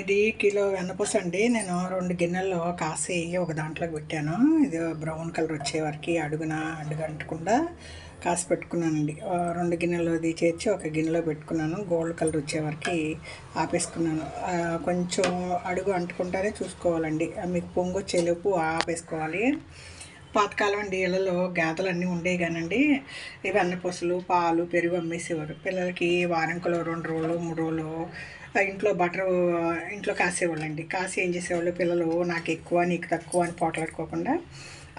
ఇది కిలో వెన్నపూస అండి. నేను రెండు గిన్నెల్లో కాసి ఒక దాంట్లోకి పెట్టాను. ఇది బ్రౌన్ కలర్ వచ్చే వరకు అడుగున అడుగంటకుండా కాసి పెట్టుకున్నానండి. రెండు గిన్నెలు ఇది చేర్చి ఒక గిన్నెలో పెట్టుకున్నాను. గోల్డ్ కలర్ వచ్చే వరకు ఆపేసుకున్నాను. కొంచెం అడుగు అంటుకుంటానే చూసుకోవాలండి. మీకు పొంగు వచ్చేలోపు ఆపేసుకోవాలి. పాతకాలం అండి ఇళ్ళలో గేదెలు అన్నీ ఉండేవి కానండి. ఇవి అన్నపూసలు పాలు పెరుగు అమ్మేసేవారు. పిల్లలకి వారంకులు రెండు రోజులు మూడు రోజులు ఇంట్లో బటర్ ఇంట్లో కాసేవాళ్ళండి. కాసి ఏం చేసేవాళ్ళు? పిల్లలు నాకు ఎక్కువ నీకు తక్కువ అని పోట్లాడుకోకుండా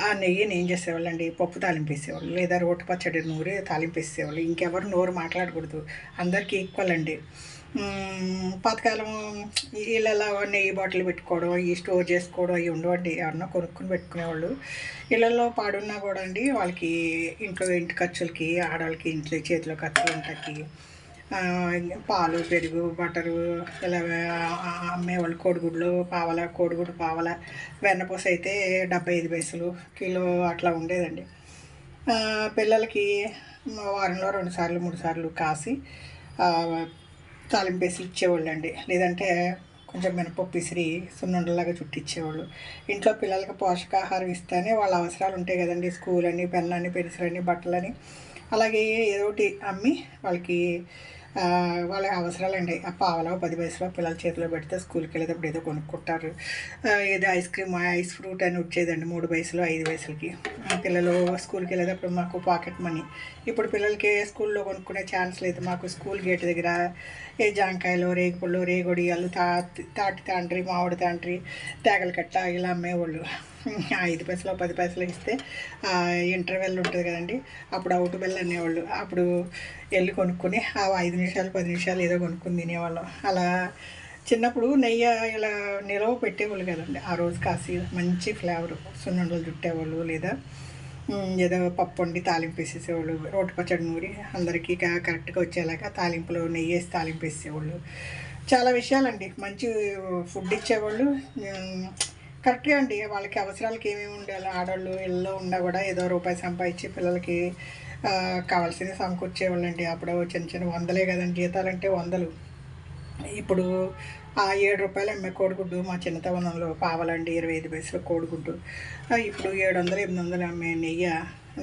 ఆ నెయ్యిని ఏం చేసేవాళ్ళండి? పప్పు తాలింపేసేవాళ్ళు లేదా రోటి పచ్చడి నూరి తాలింపేసేవాళ్ళు ఇంకెవరు నోరు మాట్లాడకూడదు. అందరికీ ఈక్వల్ అండి. పాతకాలం ఇళ్ళలో నెయ్యి బాటిల్ పెట్టుకోవడం ఈ స్టోర్ చేసుకోవడం అవి ఉండవండి. ఎవరన్నా కొనుక్కుని పెట్టుకునేవాళ్ళు. ఇళ్ళల్లో పాడున్నా కూడా అండి వాళ్ళకి ఇంట్లో ఇంటి ఖర్చులకి ఆడవాళ్ళకి ఇంట్లో చేతిలో ఖర్చులు ఉంటాయి. పాలు పెరుగు బటరు ఇలా అమ్మేవాళ్ళు కోడిగుడ్లు పావల కోడిగుడ్డు పావల వెన్నపూస అయితే డెబ్బై ఐదు పైసలు కిలో అట్లా ఉండేదండి. పిల్లలకి వారంలో రెండు సార్లు మూడు సార్లు కాసి తాలింపు తాలింపేసి ఇచ్చేవాళ్ళు అండి. లేదంటే కొంచెం మినపప్పు ఇసిరి సున్నుండలాగా చుట్టిచ్చేవాళ్ళు. ఇంట్లో పిల్లలకి పోషకాహారం ఇస్తేనే వాళ్ళ అవసరాలు ఉంటాయి కదండి. స్కూల్ అని పెన్నని పెన్సిల్ అని బట్టలని. అలాగే ఏదో ఒకటి అమ్మి వాళ్ళకి వాళ్ళ అవసరాలండి. ఆ పావలో పది వయసులో పిల్లల చేతిలో పెడితే స్కూల్కి వెళ్ళేటప్పుడు ఏదో కొనుక్కుంటారు. ఏదో ఐస్ క్రీమ్ ఐస్ ఫ్రూట్ అని వచ్చేదండి మూడు వయసులో ఐదు వయసులకి పిల్లలు స్కూల్కి వెళ్ళేటప్పుడు మాకు పాకెట్ మనీ. ఇప్పుడు పిల్లలకి స్కూల్లో కొనుక్కునే ఛాన్స్ లేదు. మాకు స్కూల్ గేట్ దగ్గర ఏ జాంకాయలు రేగుపళ్ళు రేగొడియాలు తా తాటి తాండ్రి మామిడి తాండ్రి తేగల కట్ట ఇలా అమ్మేవాళ్ళు. ఐదు పైసలు పది పైసలు ఇస్తే ఇంటర్వెల్ ఉంటుంది కదండి. అప్పుడు అవుట్ బెల్ అనేవాళ్ళు. అప్పుడు వెళ్ళి కొనుక్కొని ఆ ఐదు నిమిషాలు పది నిమిషాలు ఏదో కొనుక్కొని తినేవాళ్ళం. అలా చిన్నప్పుడు నెయ్యి ఇలా నిలవ పెట్టేవాళ్ళు కదండి. ఆ రోజు కాసి మంచి ఫ్లేవర్. సున్నుండలు చుట్టేవాళ్ళు లేదా ఏదో పప్పు వండి తాలింపు వేసేసేవాళ్ళు. రోటి పచ్చడి నూరి అందరికీ కరెక్ట్గా వచ్చేలాగా తాలింపులో నెయ్యి వేసి తాలింపు వేసేవాళ్ళు చాలా విషయాలండి. మంచి ఫుడ్ ఇచ్చేవాళ్ళు. కరెక్ట్గా అండి. వాళ్ళకి అవసరాలకి ఏమేమి ఉండాలి? ఆడవాళ్ళు ఇళ్ళలో ఉన్నా కూడా ఏదో రూపాయి సంపాదించి పిల్లలకి కావాల్సినవి సమకూర్చేవాళ్ళండి అప్పుడు చిన్న చిన్న వందలే కదండి. జీతాలంటే వందలు. ఇప్పుడు ఆ ఏడు రూపాయలు అమ్మే కోడిగుడ్డు మా చిన్నతనంలో పావలండి. ఇరవై ఐదు పైసలు కోడిగుడ్డు. ఇప్పుడు ఏడు వందలు ఎనిమిది వందలు అమ్మే నెయ్యి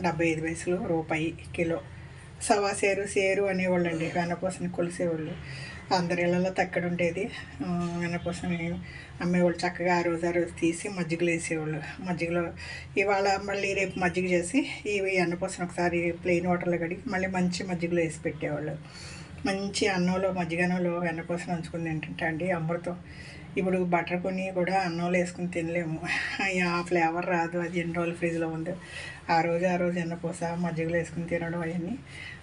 డెబ్బై ఐదు పైసలు రూపాయి కిలో. సవా సేరు సేరు అనేవాళ్ళండి. వెనపూసని కొలిసేవాళ్ళు. అందరి ఇళ్ళలో తక్కడ ఉండేది. ఆ, వెనపూసని అమ్మేవాళ్ళు చక్కగా ఆ రోజు ఆ రోజు తీసి మజ్జిగలో వేసేవాళ్ళు. మజ్జిగలో ఇవాళ మళ్ళీ రేపు మజ్జిగ చేసి ఇవి అన్నపోసం ఒకసారి ప్లెయిన్ వాటర్లో కడిగి మళ్ళీ మంచి మజ్జిగలో వేసి పెట్టేవాళ్ళు. మంచి అన్నంలో మజ్జిగనంలో వెన్నపూస నంచుకుని తింటుంటా అండి అమృతం. ఇప్పుడు బటర్ కొని కూడా అన్నంలో వేసుకుని తినలేము. ఆ ఫ్లేవర్ రాదు. అది ఎన్ని రోజులు ఫ్రిడ్జ్లో ఉంది. ఆ రోజు ఆ రోజు ఎన్నపూస మజ్జిగలో వేసుకుని తినడం అవన్నీ.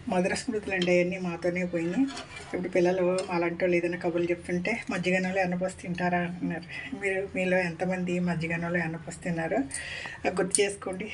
మధుర స్మృతులు అండి అవన్నీ మాతోనే పోయినాయి. ఇప్పుడు పిల్లలు అలాంటి వాళ్ళు ఏదైనా కబుర్లు చెప్తుంటే మజ్జిగనంలో ఎన్నపూస తింటారా అంటున్నారు. మీరు మీలో ఎంతమంది మజ్జిగనంలో ఎన్నపూస తిన్నారో? గుర్తు చేసుకోండి.